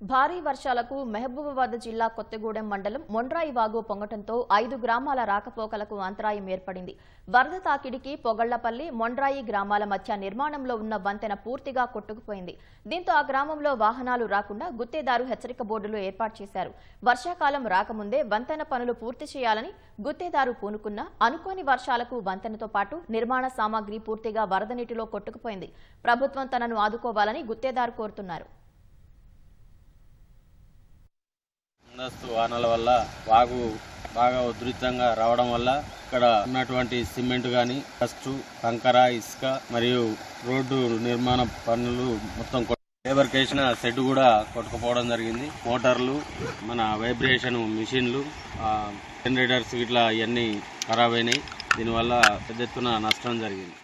భారీ వర్షాలకు మహబూబాబాద్ జిల్లా కొత్తగూడెం మండలం మొండ్రాయి వాగు పొంగటంతో ఐదు గ్రామాల రాకపోకలకు అంతరాయం ఏర్పడింది. వరద తాకిడికి పొగళ్ళపల్లి మొండ్రాయి గ్రామాల మధ్య నిర్మాణంలో ఉన్న వంతెన పూర్తిగా కొట్టుకుపోయింది. దీంతో ఆ గ్రామంలో వాహనాలు రాకుండా గుత్తేదారు హెచ్చరిక బోర్డులు ఏర్పాటు చేశారు. వర్షాకాలం రాకముందే వంతెన పనులు పూర్తి చేయాలని గుత్తేదారు పూనుకున్న అనుకోని వర్షాలకు వంతెనతో పాటు నిర్మాణ సామాగ్రి పూర్తిగా వరద నీటిలో కొట్టుకుపోయింది. ప్రభుత్వం తనను ఆదుకోవాలని గుత్తేదారు కోరుతున్నారు. ముందస్తు వానల వల్ల వాగు బాగా ఉధృతంగా రావడం వల్ల ఇక్కడ ఉన్నటువంటి సిమెంట్ కానీ డస్ట్ కంకర ఇసుక మరియు రోడ్డు నిర్మాణ పనులు మొత్తం కొ- లేబర్కి వేసిన షెడ్ కూడా కొట్టుకుపోవడం జరిగింది. మోటార్లు మన వైబ్రేషన్ మిషన్లు జనరేటర్స్ ఇట్లా ఇవన్నీ ఖరాబ్ అయినాయి. దీనివల్ల పెద్ద ఎత్తున నష్టం జరిగింది.